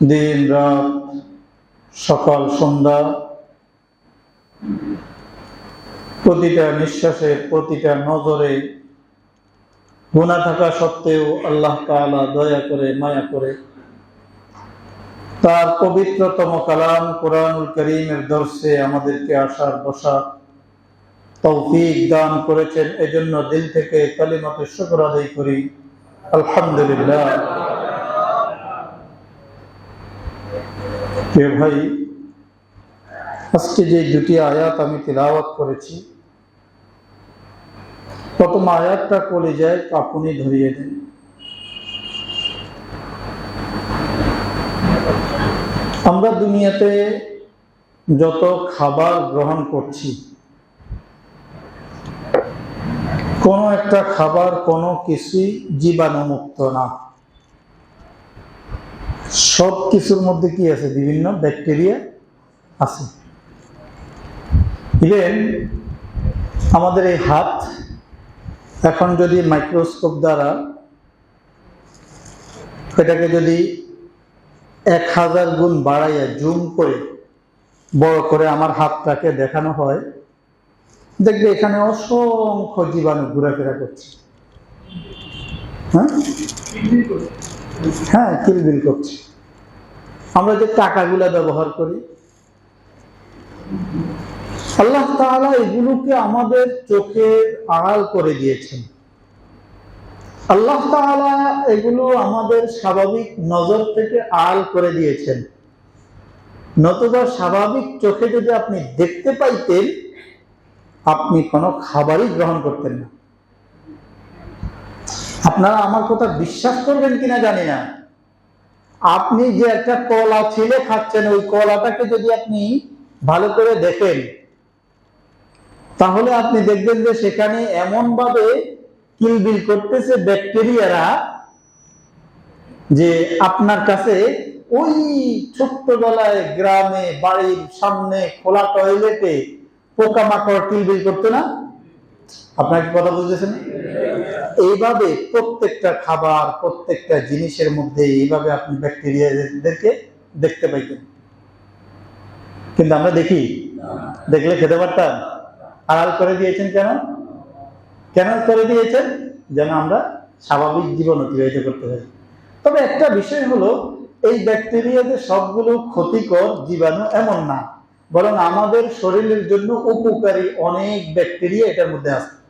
দিন, রাত, সকাল, সন্ধ্যা, প্রতিটা নিঃশ্বাসে, প্রতিটা নজরে গুণা থাকা সত্ত্বেও আল্লাহ তাআলা দয়া করে, মায়া করে তার পবিত্রতম কালাম কোরআনুল করিমের দর্শে আমাদেরকে আসার বসা তৌফিক দান করেছেন। এজন্য দিল থেকে কালিমাতে শুকর আদায় করি। আলহামদুলিল্লাহ। প্রিয় ভাই, আজকে যে দুটি আয়াত আমি তিলাওয়াত করেছি, প্রথম আয়াতটা কলে যায়, কাপুনি ধরিয়ে দেন। আমরা দুনিয়াতে যত খাবার গ্রহণ করছি, কোনো একটা খাবার কোনো কিছুই জীবাণুমুক্ত না। সব কিছুর মধ্যে কি আছে? বিভিন্ন ব্যাকটেরিয়া আছে। ইভেন আমাদের এই হাত এখন যদি মাইক্রোস্কোপ দ্বারা এটাকে যদি এক হাজার গুণ বাড়াইয়া জুম করে, বড় করে আমার হাতটাকে দেখানো হয়, দেখবে এখানে অসংখ্য জীবাণু ঘোরাফেরা করছে। হ্যাঁ? হ্যাঁ কিলবিল করছে। আমরা যে টাকাগুলা ব্যবহার করি, আল্লাহ তাআলা এগুলোকে আমাদের চোখের আড়াল করে দিয়েছেন। আল্লাহ তাআলা এগুলো আমাদের স্বাভাবিক নজর থেকে আড়াল করে দিয়েছেন। নতুবা স্বাভাবিক চোখে যদি আপনি দেখতে পাইতেন, আপনি কোনো খাবারই গ্রহণ করতেন না। আপনারা আমার কথা বিশ্বাস করবেন কিনা জানি না। আপনি যে একটা কলা ছিলে খাচ্ছেন, ওই কলাটাকে যদি আপনি ভালো করে দেখেন, তাহলে আপনি দেখবেন যে সেখানে এমন ভাবে কিলবিল করতেছে ব্যাকটেরিয়ারা যে আপনার কাছে ওই ছোট্টবেলায় গ্রামে, বাড়ির সামনে খোলা টয়লেটে পোকামাকড় কিলবিল করতো না? আপনার কি কথা বুঝতেছেন এইভাবে প্রত্যেকটা খাবার, প্রত্যেকটা জিনিসের মধ্যে এইভাবে আপনি ব্যাকটেরিয়াদেরকে দেখতে পাইতেন। কিন্তু আমরা দেখি, দেখলে খেতে পারতাম। আড়াল করে দিয়েছেন কেন? কেন করে দিয়েছেন? যেন আমরা স্বাভাবিক জীবন অতিবাহিত করতে পারি। তবে একটা বিষয় হলো, এই ব্যাকটেরিয়াতে সবগুলো ক্ষতিকর জীবাণু এমন না, বরং আমাদের শরীরের জন্য উপকারী অনেক ব্যাকটেরিয়া এটার মধ্যে আছে।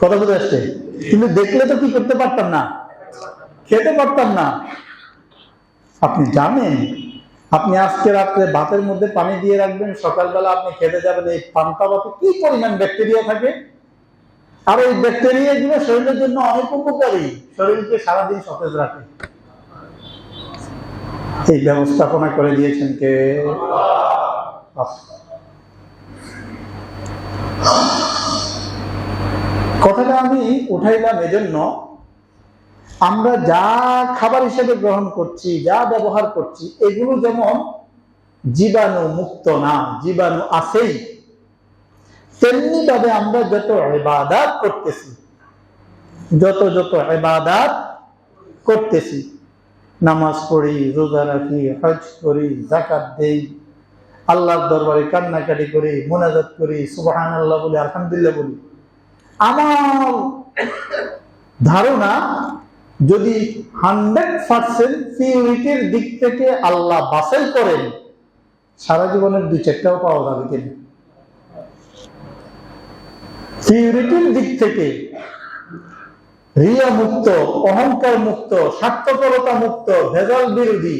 কথা বুঝে আসছে। কিন্তু দেখলে তো কি করতে পারতাম না? খেতে পারতাম না। আপনি জানেন, আপনি আজকে রাত্রে ভাতের মধ্যে পানি দিয়ে রাখবেন, সকালবেলা আপনি খেতে যাবেন, এই পান্তা ভাতে কি পরিমাণ ব্যাকটেরিয়া থাকে? আর এই ব্যাকটেরিয়া গুলো শরীরের জন্য অনেক উপকারী। শরীরকে সারাদিন সতেজ রাখে। এই ব্যবস্থাপনা করে দিয়েছেন কে। কথাটা আমি উঠাইলাম এজন্য আমরা যা খাবার হিসেবে গ্রহণ করছি, যা ব্যবহার করছি, এগুলো যেমন জীবাণু মুক্ত না, জীবাণু আছেই, তেমনি ভাবে আমরা যত এবাদাত করতেছি, যত যত এবাদাত করতেছি, নামাজ পড়ি, রোজা রাখি, হজ করি জাকাত দেই, আল্লাহর দরবারে কান্নাকাটি করি, মোনাজাত করি সুবাহান আল্লাহ বলি, আলহামদুলিল্লাহ বলি। আমার ধারণা, যদি হান্ড্রেড পার্সেন্ট পিউরিটির দিক থেকে আল্লাহ বাছাই করেন, সারা জীবনের দুই চারটাও পাওয়া যাবে কিনা? পিউরিটির দিক থেকে রিয়া মুক্ত অহংকার মুক্ত স্বার্থপরতা মুক্ত ভেজাল বিরোধী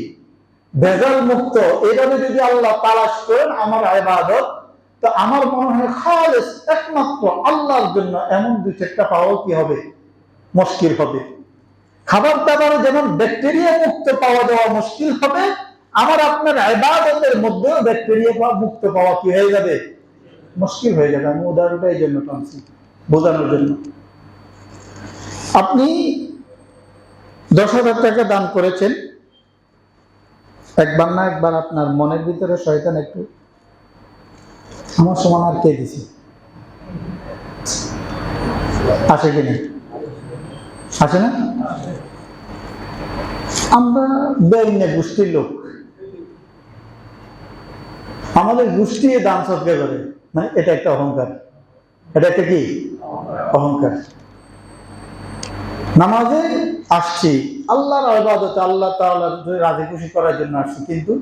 ভেজাল মুক্ত এভাবে যদি আল্লাহ তালাশ করেন, আমার আবাদত তো আমার মনে হয় খালেস একমাত্র আল্লাহর জন্য এমন দুই চারটা পাওয়া কি হবে? মুশকিল হবে। খাবার দাবারে যেমন ব্যাকটেরিয়া মুক্ত পাওয়া যাওয়া মুশকিল হবে, আমার আপনার আবাদতের মধ্যেও ব্যাকটেরিয়া মুক্ত পাওয়া কি হয়ে যাবে? মুশকিল হয়ে যাবে। আমি উদাহরণটা এই জন্য টানছি, বোঝানোর জন্য। আপনি দশ হাজার টাকা দান করেছেন, একবার না একবার আপনার মনের ভিতরে শয়তান একটু আমার সমান আর কে দিছে? আসে কিনা আসে না? আমরা বেইনে গোষ্ঠীর লোক। আমাদের গোষ্ঠী দান সৎকার করে। মানে এটা একটা অহংকার। এটা একটা কি? অহংকার। নামাজে আসছি। আল্লাহর আবাদতে আল্লাহ তাআলার রাজি খুশি করার জন্য আসছি। কিন্তু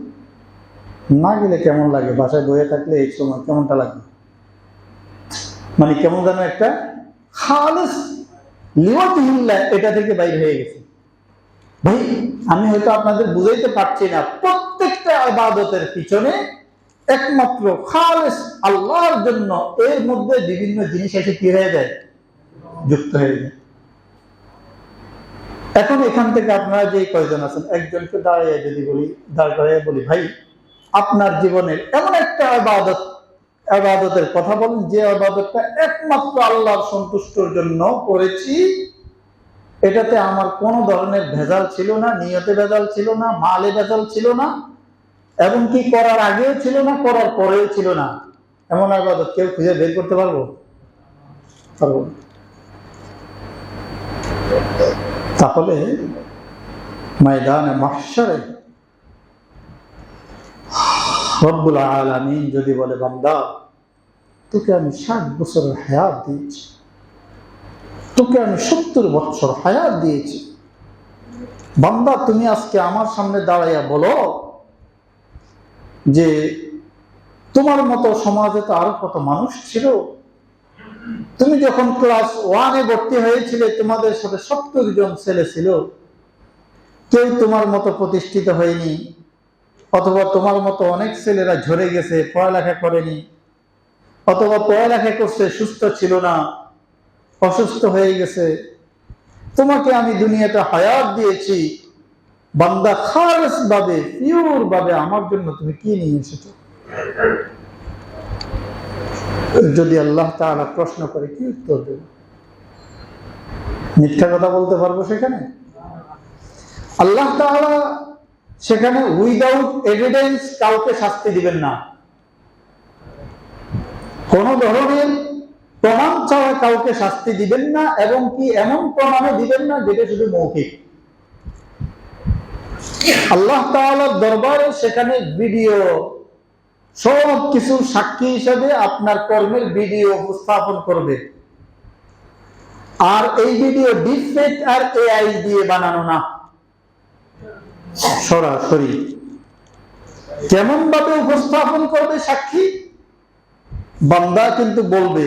না গেলে কেমন লাগে? বাসায় বয়ে থাকলে এই সময় কেমনটা লাগে? মানে কেমন যেন একটা খালেস লিওয়াতিহিল্লা এটা থেকে বাইরে হয়ে গেছে। ভাই, আমি হয়তো আপনাদের বুঝাইতে পারছি না, প্রত্যেকটা আবাদতের পিছনে একমাত্র খালেস আল্লাহর জন্য এর মধ্যে বিভিন্ন জিনিস এসে কি হয়ে যায়? যুক্ত হয়ে যায়। এখন এখান থেকে আপনারা যে কয়জন আছেন, একজনকে দাঁড়িয়ে যদি বলি, দাঁড় করাইয়া বলি, ভাই আপনার জীবনের এমন একটা আবাদত, আবাদতের কথা বলেন, যে আবাদতটা একমাত্র আল্লাহর সন্তুষ্টর জন্য করেছি, এটাতে আমার কোনো ধরনের ভেজাল ছিল না, নিয়তে ভেজাল ছিল না, মালে ভেজাল ছিল না এবং কি করার আগেও ছিল না, করার পরেও ছিল না এমন আবাদত কেউ খুঁজে বের করতে পারব পারব। তাহলে ময়দানে মাহশারে রব্বুল আলামিন যদি বলে, বান্দা, তোকে আমি ষাট বছরের হায়াত দিয়েছি। তোকে আমি সত্তর বছর হায়াত দিয়েছি। বান্দা, তুমি আজকে আমার সামনে দাঁড়াইয়া বলো যে, তোমার মতো সমাজে তো আরও কত মানুষ ছিল? তুমি যখন ক্লাস ওয়ানে ভর্তি হয়েছিলে, তোমাদের সাথে সত্তর জন ছেলে ছিল। কেউ তোমার মতো প্রতিষ্ঠিত হয়নি। অথবা তোমার মতো অনেক ছেলেরা ঝরে গেছে, পড়ালেখা করেনি, অথবা পড়ালেখা করছে, সুস্থ ছিল না, অসুস্থ হয়ে গেছে। তোমাকে আমি দুনিয়াতে হায়াত দিয়েছি। বান্দা খালেস ভাবে পিওর ভাবে আমার জন্য তুমি কি নিয়ে এসেছ? যদি আল্লাহ তাআলা প্রশ্ন করে, কি উত্তর দেবে? মিথ্যা কথা বলতে পারব সেখানে? আল্লাহ তাআলা সেখানে উইদাউট এভিডেন্স কাউকে শাস্তি দিবেন না। কোন ধরনের প্রমাণ ছাড়া কাউকে শাস্তি দিবেন না এবং কি এমন প্রমাণও দিবেন না যেটা শুধু মৌখিক। আল্লাহ দরবারে সেখানে ভিডিও সব কিছু সাক্ষী হিসাবে আপনার কর্মের ভিডিও উপস্থাপন করবে। আর এই ভিডিও ডিফেক্ট আর এআই দিয়ে বানানো না। সরাসরি। কেমন ভাবে উপস্থাপন করবে সাক্ষী? বান্দা কিন্তু বলবে,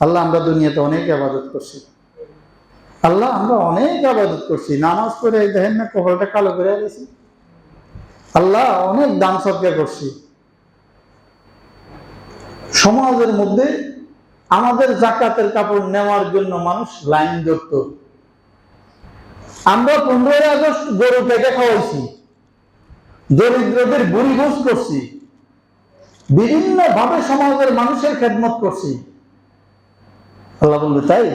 আল্লাহ, আমরা দুনিয়াতে অনেক আবাদত করছি। আল্লাহ, আমরা অনেক আবাদত করছি। নামাজ পড়ে দেখেন না, কপালটা কালো করে গেছি। আল্লাহ, অনেক দান সৎকার করছি। সমাজের মধ্যে আমাদের জাকাতের কাপড় নেওয়ার জন্য মানুষ লাইন ধরত। আমরা পনেরোই আগস্ট গরু পেটে খাওয়াইছি দরিদ্রদের বুড়ি গোস করছি বিভিন্ন ভাবে সমাজের মানুষের খেদমত করছি আল্লাহ বলবে তাই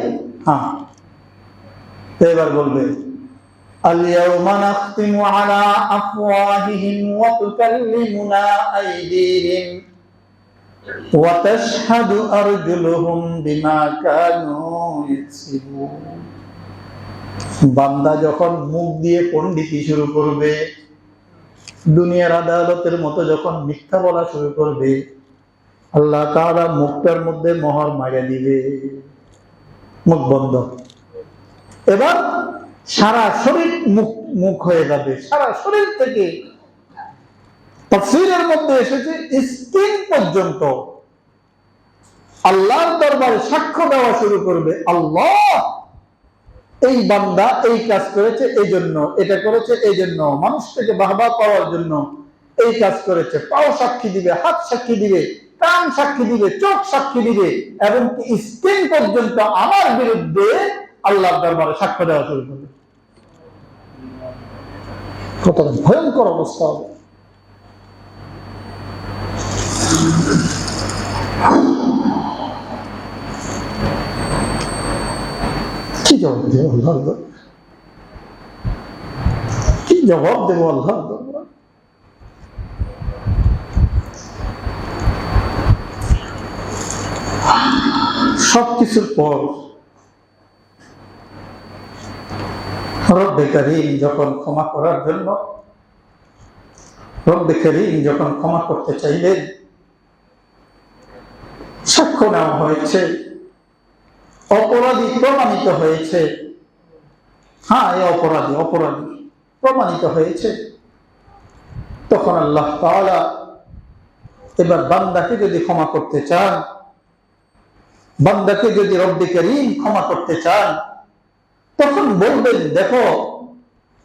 হ্যাঁ তো এবার বলবে اليوم نختم على أفواههم وتكلمنا أيديهم وتشهد أرجلهم بما كانوا يكسبون বান্দা যখন মুখ দিয়ে পণ্ডিতি শুরু করবে দুনিয়ার আদালতের মতো যখন মিথ্যা বলা শুরু করবে, আল্লাহ তাআলা মুখটার মধ্যে মোহর মারিয়া দিবে। মুখ বন্ধ। এবার সারা শরীর মুখ মুখ হয়ে যাবে। সারা শরীর থেকে তফসিরের মধ্যে এসেছে স্কিন পর্যন্ত। আল্লাহর দরবারে সাক্ষ্য দেওয়া শুরু করবে, আল্লাহ! এই বান্দা এই কাজ করেছে এই জন্য এটা করেছে এই জন্য মানুষ থেকে বাহবা পাওয়ার জন্য এই কাজ করেছে। পাও সাক্ষী দিবে, হাত সাক্ষী দিবে, কান সাক্ষী দিবে, চোখ সাক্ষী দিবে এবং স্কিন পর্যন্ত আমার বিরুদ্ধে আল্লাহ দরবারে সাক্ষ্য দেওয়া শুরু করবে। কতটা ভয়ঙ্কর অবস্থা হবে। জবাব দেবো দরবারে? কি জবাব দেবো দরবারে? সব কিছুর পর রব্বে করিম যখন ক্ষমা করার জন্য রব্বে করিম যখন ক্ষমা করতে চাইলেন, সাক্ষ্য নেওয়া হয়েছে অপরাধী প্রমাণিত হয়েছে। হ্যাঁ এ অপরাধী অপরাধী প্রমাণিত হয়েছে। তখন আল্লাহ তাআলা এবার বান্দাকে যদি ক্ষমা করতে চান, বান্দাকে যদি রব্বে করিম ক্ষমা করতে চান, তখন বলবেন, দেখো,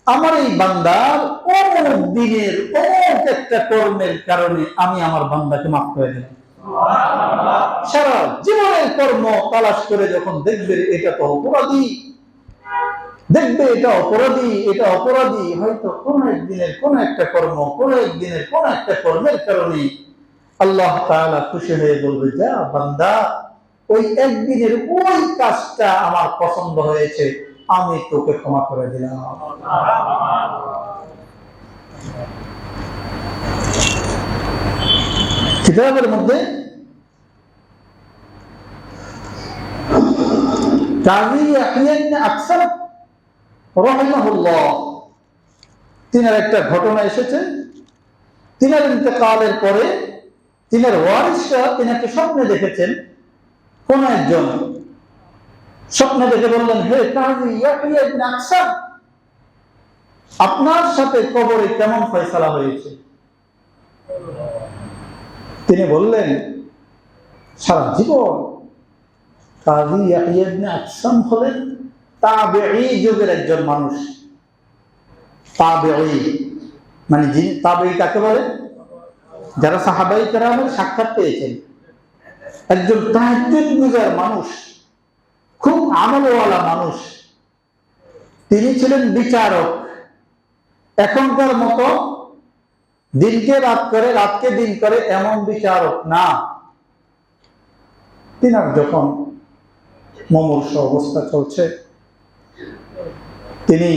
আমার এই বান্দার অমুক দিনের অমুক একটা কর্মের কারণে আমি আমার বান্দাকে মাফ করে দিলাম। সারা জীবনের কর্ম তালাশ করে যখন দেখবে এটা তো অপরাধী, দেখবে এটা অপরাধী এটা অপরাধী, হয়তো কোন একদিনের কোন একটা কর্ম, কোন একদিনের কোন একটা কর্মের কারণে আল্লাহ খুশি হয়ে বলবে, যা বান্দা, ওই একদিনের ওই কাজটা আমার পছন্দ হয়েছে, আমি তোকে ক্ষমা করে দিলাম। কিতাবের মধ্যে কাজী ইয়াহইয়া ইবনে আকসার রাহিমাহুল্লাহ। তিনার একটা ঘটনা এসেছে। তিনার ইন্তেকালের পরে তিনার ওয়ারিসরা তিনাকে স্বপ্নে দেখেছেন। কোন একজন স্বপ্নে দেখে বললেন, হে কাজী ইয়াহইয়া ইবনে আকসার, আপনার সাথে কবরে কেমন ফয়সালা হয়েছে? তিনি বললেন, সারা জীবন আকসাম হলেন যুগের একজন মানুষ। তাবেঈ মানে যিনি কাকে বলে? যারা সাহাবাই কেরামের সাক্ষাৎ পেয়েছেন। একজন মানুষ, খুব আমলওয়ালা মানুষ। তিনি ছিলেন বিচারক। এখনকার মতো দিনকে রাত করে, রাতকে দিন করে এমন বিচারক না। তিনার যখন মমর্ষ অবস্থা চলছে। তিনি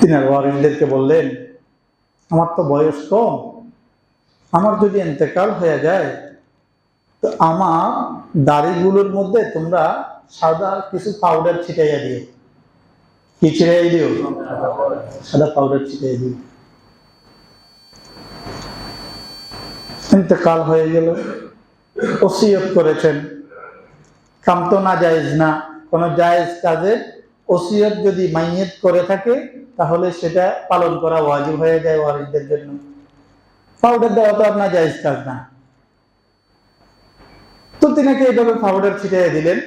তিনার ওয়ারিসদেরকে বললেন, আমার তো বয়স কম। আমার যদি এতেকাল হয়ে যায়, তো আমার দাড়িগুলোর মধ্যে তোমরা সাদা কিছু পাউডার ছিটাইয়া দিও। কি ছিটাই দিও? সাদা পাউডার ছিটাই দিও। ইন্তেকাল হয়ে গেল। ওসিয়ত করেছেন। কাম তো না জায়েজ না, কোন জায়েজ কাজে ওসিয়ত যদি মাইয়েত করে থাকে, তাহলে সেটা পালন করা ওয়াজিব হয়ে যায় ওয়ারিসদের জন্য। পাউডার দেওয়া তো আর না জায়েজ কাজ না। তো তিনাকে এইভাবে পাউডার ছিটিয়ে দিলেন।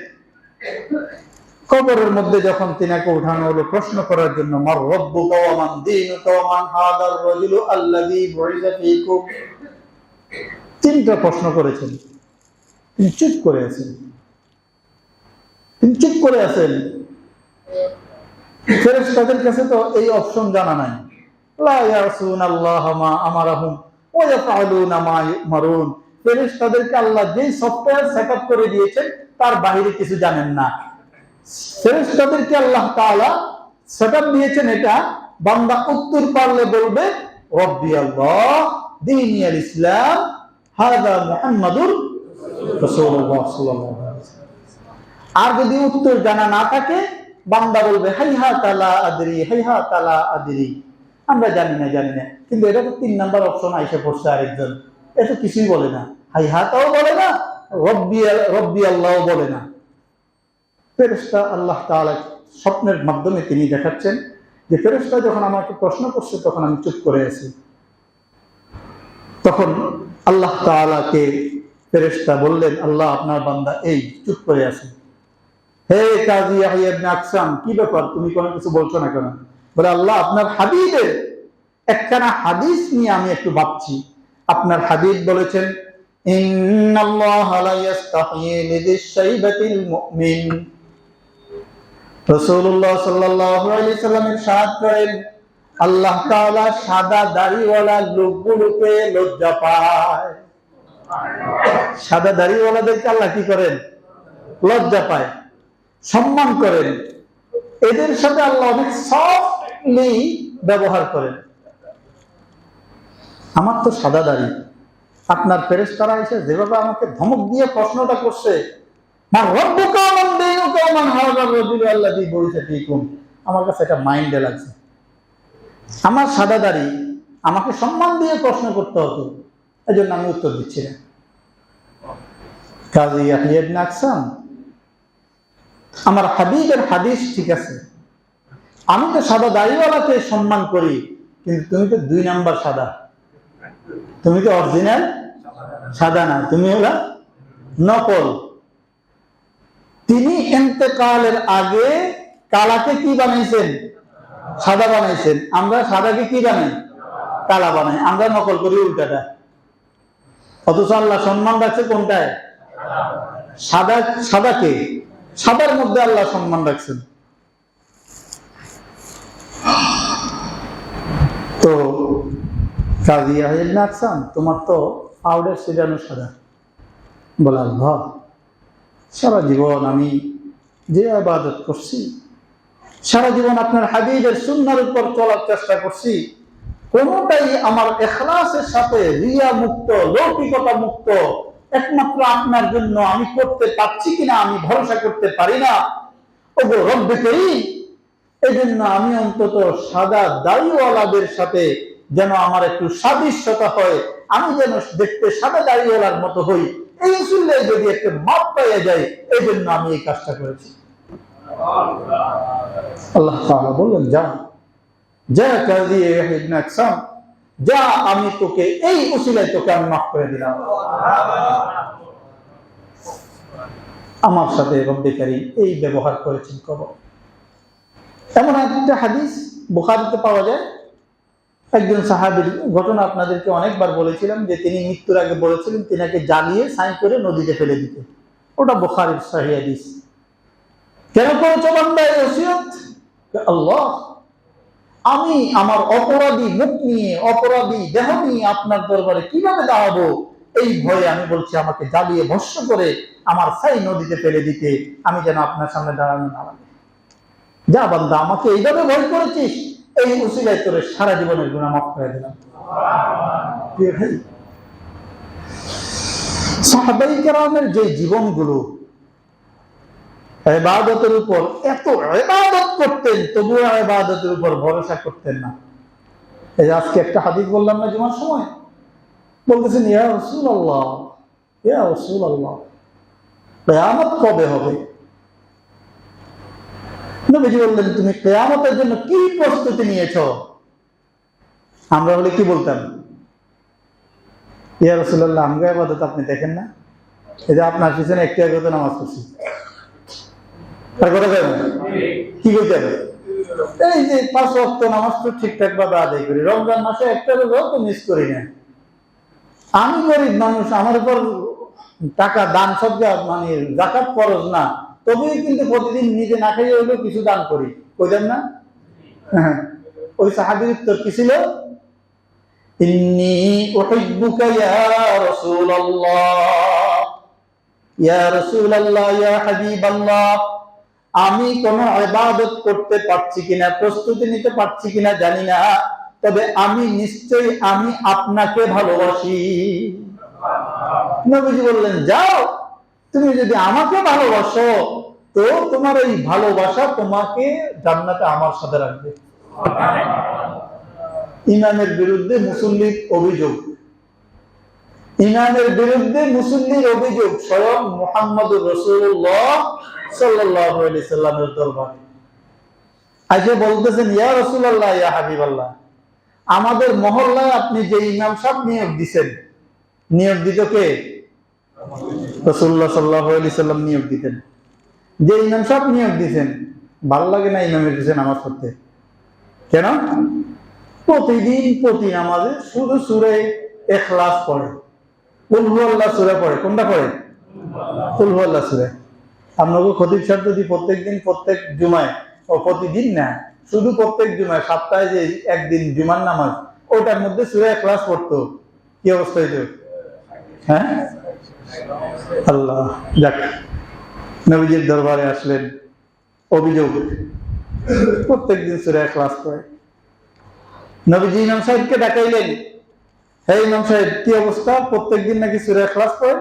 কবরের মধ্যে যখন তিনাকে উঠানো হলো, প্রশ্ন করার জন্য, মার রব্বু কাওয়ামান দিনু কাওয়ামান হাদার রাজুলু আল্লাযী বুইযা ফীকুম? তিনটা প্রশ্ন করেছেন। তিনি চুপ করে আছেন। তিনি চুপ করে আছেন। ফেরেশতাদের কাছে তো এই অপশন জানা নাই। আল্লাহ সফটওয়্যার করে দিয়েছেন, তার বাইরে কিছু জানেন না। ফেরেশতাদেরকে আল্লাহ তাআলা সেটআপ দিয়েছেন এটা, বান্দা উত্তর পারলে বলবে, রব্বি আল্লাহ, দীনি ইসলাম আর যদি উত্তর জানা না থাকে, বান্দা বলবে তালা আদরি তালা আদরি। আমরা জানি না জানি না। কিন্তু এটা তো তিন নাম্বার অপশন, আইসে পড়ছে আরেকজন। কিছুই বলে না। হাতাও বলে না, রব্বি রব্বি আল্লাহও বলে না। ফেরেশতা আল্লাহ স্বপ্নের মাধ্যমে তিনি দেখাচ্ছেন যে ফেরেশতা যখন আমাকে প্রশ্ন করছে, তখন আমি চুপ করে আছি। তখন আল্লাহ তাআলাকে ফেরেশতা বললেন, আল্লাহ আপনার বান্দা এই, চুপ করে আছে। হে কাজী ইয়াহইয়া ইবনে আকসাম, কি ব্যাপার? তুমি কোনো কিছু বলছো না কেন? বলে, আল্লাহ আপনার হাবিবের একখানা হাদিস নিয়ে আমি একটু ভাবছি। আপনার হাবিব বলেছেন আল্লাহ সাদা দাড়িওয়ালা লোকগুলোকে লজ্জা পায়। সাদা দাড়িওয়ালাদেরকে আল্লাহ কি করেন? লজ্জা পায়, সম্মান করেন। এদের সাথে আল্লাহ অনেক সফটলি ব্যবহার করেন। আমার তো সাদা দাড়ি। আপনার ফেরেস তারা এসে যেভাবে আমাকে ধমক দিয়ে প্রশ্নটা করছে আমার কাছে এটা মাইন্ডে লাগছে। আমার সাদা দাড়ি, আমাকে সম্মান দিয়ে প্রশ্ন করতে হতো। এই জন্য আমি উত্তর দিচ্ছি না। কাজী ইয়াহিয়া ইবনে আকসাম আমার হাবিবের হাদিস ঠিক আছে। আমি তো সাদা দাড়িওয়ালাকে সম্মান করি, কিন্তু তুমি তো দুই নাম্বার সাদা। তুমি তো অরিজিনাল? সাদা না। তুমি হলো নকল। তিনি এতেকালের আগে কালাকে কি বানাইছেন? সাদা বানাইছেন। আমরা সাদাকে কি বানাই? কালা বানাই। আমরা নকল করি উল্টাটা। অথচ আল্লাহ সম্মান রাখছে কোনটায়? সাদা সাদাকে সাদার মধ্যে আল্লাহ সম্মান রাখছেন। তো নাকসান তোমার তো পাউডার সেজানো সাদা। বলে, আল্লাহ, সারা জীবন আমি যে আবাদত করছি, সারা জীবন আপনার হাবিবের সুন্নার উপর চলার চেষ্টা করছি কোনটাই আমার এখলাসের সাথে রিয়া মুক্ত লৌকিকতা মুক্ত একমাত্র আপনার জন্য আমি করতে পারছি কিনা, আমি ভরসা করতে পারি না। ওগো রব্বে করি এই জন্য আমি অন্তত সাদা দাড়িওয়ালাদের সাথে যেন আমার একটু সাদৃশ্যতা হয়, আমি যেন দেখতে সাদা দাড়িওয়ালার মতো হই। এই শুনলে যদি একটা মাপ পাইয়া যায় এই জন্য আমি এই কাজটা করেছি। আল্লাহ বললেন যা যা আমি তোকে এই তোকে আমি মাফ করে দিলাম। আমার সাথে রব্বে কারীম এই ব্যবহার করেছেন এমন একটা হাদিস পাওয়া যায়। একজন সাহাবির ঘটনা আপনাদেরকে অনেকবার বলেছিলাম যে তিনি মৃত্যুর আগে বলেছিলেন, তিনাকে জ্বালিয়ে সাই করে নদীতে ফেলে দিতে। ওটা বুখারির সাহি হাদিস। কেন করেছ আল্লাহ আমি আমার অপরাধী মুখ নিয়ে, অপরাধী দেহ নিয়ে আপনার দরবারে কীভাবে দাঁড়াবো? এই ভয়ে আমি বলছি, আমাকে জ্বালিয়ে ভস্য করে আমার সাই নদীতে ফেলে দিতে আমি যেন আপনার সামনে দাঁড়ানো লাগে। যা বান্দা, আমাকে এইভাবে ভয় করেছিস? এই উসিলায় তোরে সারা জীবনের গুণা মাফ করে দিলাম। সাহাবাই কেরামের যে জীবনগুলো এবাদতের উপর, এত এবাদত করতেন, তবুও এবাদতের উপর ভরসা করতেন না। এই যে আজকে একটা হাদিস বললাম না জুমার সময়? বলতেছেন, ইয়া রসুল আল্লাহ ইয়া রসুল আল্লাহ কেয়ামত কবে হবে? নবীজি বললেন, তুমি কেয়ামতের জন্য কি প্রস্তুতি নিয়েছ? আমরা হলে কি বলতাম? ইয়া রসুল্লাহ আমগা আবাদত আপনি দেখেন না। এই যে আপনার পিছনে একটু আগে নামাজ পড়ছি। কি এই যে পাঁচ অক্ট নামাজ তো ঠিকঠাক ভাবে আদায় করি। রমজান মাসে একটা রোজাও তো মিস করি না। আমি গরিব মানুষ, আমার উপর টাকা দান সজ্জা মানে জাকাত খরচ না। তবেই কিন্তু প্রতিদিন নিজে না খাইয়ে হইলেও কিছু দান করি। কইলেন না? হ্যাঁ। ওই সাহাবির উত্তর কি ছিল? ইন্নি উহিব্বুকা ইয়া রাসূলুল্লাহ। ইয়া রাসূলুল্লাহ, ইয়া হাবিবাল্লাহ। আমি কোন ইবাদত করতে পারছি কিনা, প্রস্তুতি নিতে পারছি কিনা জানি না, তবে আমি নিশ্চয়ই আমি আপনাকে ভালোবাসি। নবীজি বললেন, যাও, তুমি যদি আমাকে ভালোবাসো, তো তোমার এই ভালোবাসা তোমাকে জান্নাতে আমার সাথে রাখবে। ইমামের বিরুদ্ধে মুসল্লির অভিযোগ। ইমামের বিরুদ্ধে মুসল্লির অভিযোগ, স্বয়ং মোহাম্মদ রসুল্লাহ সাল্লাহ সাল্লামের দরবারে। আজকে বলতেছেন, ইয়া রসুল্লাহ ইয়া হাবিব আল্লাহ আমাদের মহল্লায় আপনি যে ইমাম সাহেব নিয়োগ দিছেন, নিয়োগ দিত কে? রসুল্লাহ সাল্লাহ আলি সাল্লাম নিয়োগ দিতেন। যে ইমাম সাহেব নিয়োগ দিছেন, ভালো লাগে না ইমামের পিছনে নামাজ পড়তে? কেন? প্রতিদিন প্রতি নামাজে শুধু সুরে এখলাস পড়ে। উলহু সুরে পড়ে। কোনটা পড়ে? উলহু আল্লাহ সুরে। আপনাকে খতিব সাহেব যদি প্রত্যেক দিন প্রত্যেক জুমায়, ও প্রতিদিন না শুধু প্রত্যেক জুমায়, সপ্তাহে যে একদিন জুমার নামাজ, ওটার মধ্যে সুরে ক্লাস পড়তো। কি অবস্থা হইতো? হ্যাঁ? আল্লাহ, যাক, নবীজির দরবারে আসলেন। অভিযোগ, প্রত্যেকদিন সুরে ক্লাস করে নবীজি ইমাম সাহেবকে ডাকাইলেন। হে ইমাম সাহেব, কি অবস্থা? প্রত্যেক দিন নাকি সুরে ক্লাস করে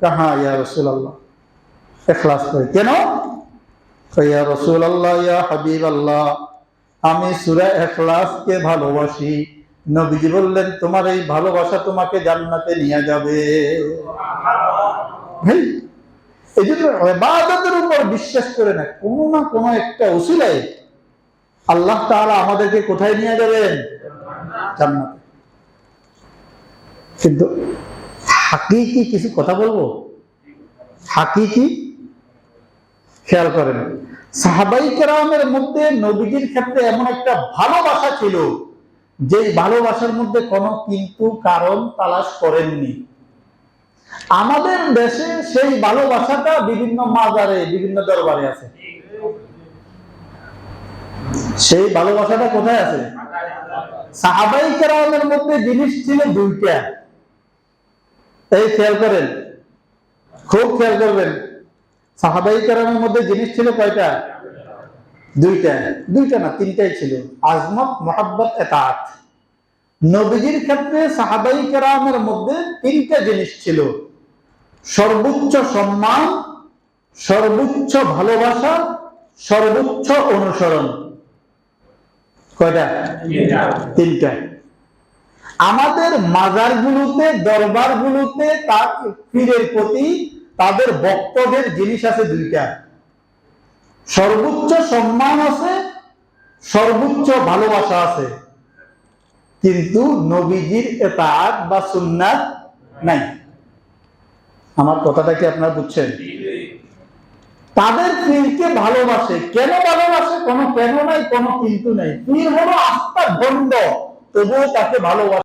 কাহা ইয়া রসুল আল্লাহ এখলাস করে কেন? ইয়া রসুল আল্লাহ ইয়া হাবিব আল্লাহ আমি সুরা ভালোবাসি। নবীজি বললেন, তোমার এই ভালোবাসা তোমাকে জান্নাতে নিয়ে যাবে। এই জন্য এবাদতের উপর বিশ্বাস করে না, কোনো না কোনো একটা উসিলায় আল্লাহ তাআলা আমাদেরকে কোথায় নিয়ে যাবেন? জান্নাতে। কিন্তু হাকিকি কিছু কথা বলব? হাকিকি? খেয়াল করেন। সাহাবাই কেরামের মধ্যে নবীজির ক্ষেত্রে এমন একটা ভালোবাসা ছিল, যে ভালোবাসার মধ্যে কোনো কিন্তু কারণ তালাশ করেননি। আমাদের দেশে সেই ভালোবাসাটা বিভিন্ন মাজারে, বিভিন্ন দরবারে আছে। সেই ভালোবাসাটা কোথায় আছে? সাহাবাই কেরামের মধ্যে জিনিস ছিল দুইটা। এই খেয়াল করেন, খুব খেয়াল করবেন। সাহাবাই কারামের মধ্যে জিনিস ছিল কয়টা? দুইটা। দুইটা না, তিনটাই ছিল। আজমত, মোহাব্বত, এতাত। নবীজির ক্ষেত্রে সাহাবাই কেরামের মধ্যে তিনটা জিনিস ছিল। সর্বোচ্চ সম্মান, সর্বোচ্চ ভালোবাসা, সর্বোচ্চ অনুসরণ। কয়টা? তিনটা। আমাদের মাজারগুলোতে, দরবারগুলোতে তার পীরের প্রতি তাদের বক্তব্যের জিনিস আছে দুইটা। সর্বোচ্চ সম্মান আছে, সর্বোচ্চ ভালোবাসা আছে। কিন্তু নবীজির এতাত বা সুন্নাত নাই। আমার কথাটা কি আপনারা বুঝছেন? তাদের পীরকে ভালোবাসে। কেন ভালোবাসে? কোনো কেন নাই, কোনো কিন্তু নাই। পীর হলো আস্থা ভণ্ড তবুও তাকে ভালোবাসে।